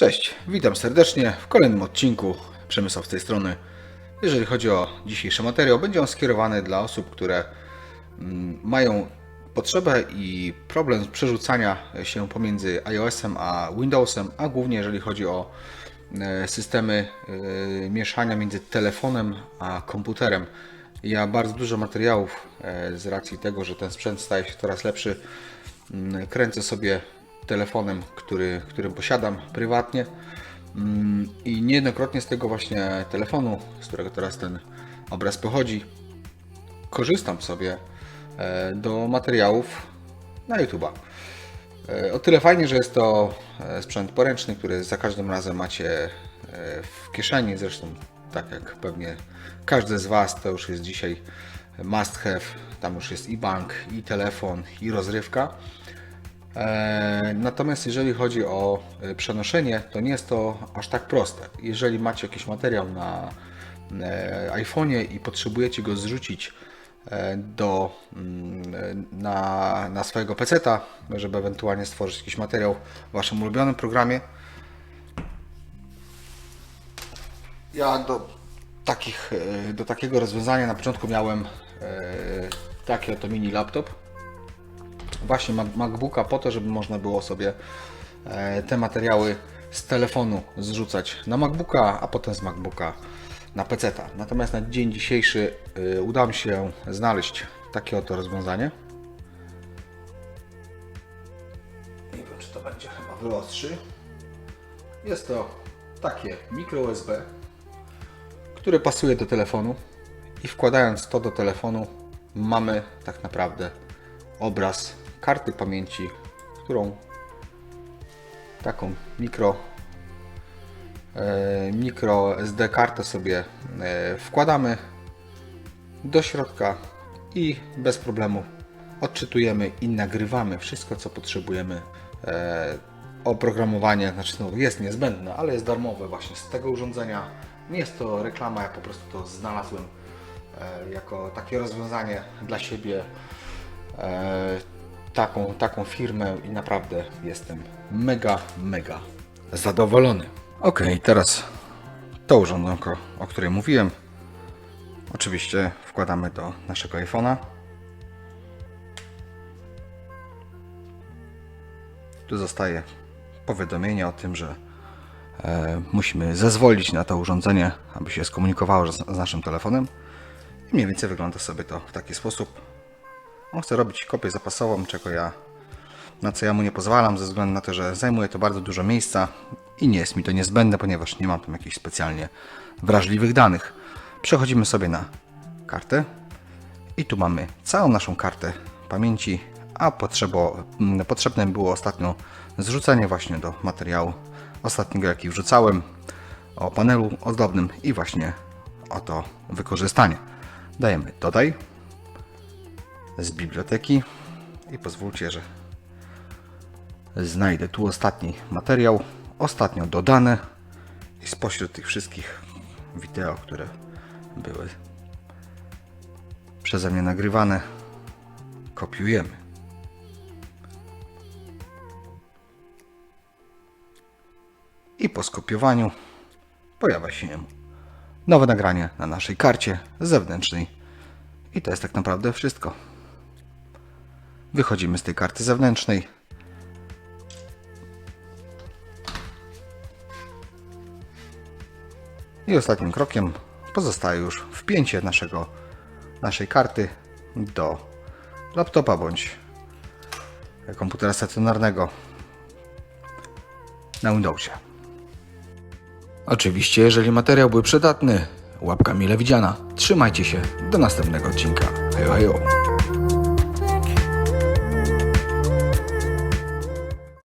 Cześć, witam serdecznie w kolejnym odcinku Przemysław z tej strony. Jeżeli chodzi o dzisiejszy materiał, będzie on skierowany dla osób, które mm, mają potrzebę i problem przerzucania się pomiędzy iOS-em a Windowsem, a głównie jeżeli chodzi o e, systemy e, mieszania między telefonem a komputerem. Ja bardzo dużo materiałów e, z racji tego, że ten sprzęt staje się coraz lepszy, mm, kręcę sobie telefonem, który, którym posiadam prywatnie. Mm, I niejednokrotnie z tego właśnie telefonu, z którego teraz ten obraz pochodzi, korzystam sobie e, do materiałów na YouTube'a. E, O tyle fajnie, że jest to e, sprzęt poręczny, który za każdym razem macie w kieszeni. Zresztą, tak jak pewnie każdy z Was, to już jest dzisiaj must have. Tam już jest i bank, i telefon, i rozrywka. E, Natomiast jeżeli chodzi o e, przenoszenie, to nie jest to aż tak proste. Jeżeli macie jakiś materiał na e, iPhone'ie i potrzebujecie go zrzucić do, mm, na, na swojego peceta, żeby ewentualnie stworzyć jakiś materiał w Waszym ulubionym programie, ja do, takich, do takiego rozwiązania na początku miałem taki oto mini laptop właśnie Mac- MacBooka po to, żeby można było sobie e, te materiały z telefonu zrzucać na MacBooka, a potem z MacBooka na PC. Natomiast na dzień dzisiejszy e, udało mi się znaleźć takie oto rozwiązanie. Nie wiem, czy to będzie chyba wyostrzy. Jest to takie mikro USB, które pasuje do telefonu i wkładając to do telefonu mamy tak naprawdę obraz karty pamięci, którą taką mikro e, mikro SD kartę sobie e, wkładamy do środka i bez problemu odczytujemy i nagrywamy wszystko co potrzebujemy. E, oprogramowanie znaczy no, jest niezbędne, ale jest darmowe właśnie z tego urządzenia. Nie jest to reklama, ja po prostu to znalazłem jako takie rozwiązanie dla siebie taką, taką firmę i naprawdę jestem mega, mega zadowolony. Ok, teraz to urządzonko, o której mówiłem. Oczywiście wkładamy do naszego iPhone'a. Tu zostaje powiadomienie o tym, że e, musimy zezwolić na to urządzenie, aby się skomunikowało z, z naszym telefonem. I mniej więcej wygląda sobie to w taki sposób. On chce robić kopię zapasową, czego ja, na co ja mu nie pozwalam, ze względu na to, że zajmuje to bardzo dużo miejsca i nie jest mi to niezbędne, ponieważ nie mam tam jakichś specjalnie wrażliwych danych. Przechodzimy sobie na kartę i tu mamy całą naszą kartę pamięci, a potrzebo, mm, potrzebne było ostatnio zrzucenie właśnie do materiału ostatniego, jaki wrzucałem o panelu ozdobnym i właśnie o to wykorzystanie. Dajemy dodaj z biblioteki i pozwólcie, że znajdę tu ostatni materiał, ostatnio dodany i spośród tych wszystkich wideo, które były przeze mnie nagrywane, kopiujemy. I po skopiowaniu pojawia się nowe nagranie na naszej karcie zewnętrznej. I to jest tak naprawdę wszystko. Wychodzimy z tej karty zewnętrznej. I ostatnim krokiem pozostaje już wpięcie naszego, naszej karty do laptopa bądź komputera stacjonarnego na Windowsie. Oczywiście, jeżeli materiał był przydatny, łapka mile widziana. Trzymajcie się, do następnego odcinka. Hejo, hejo.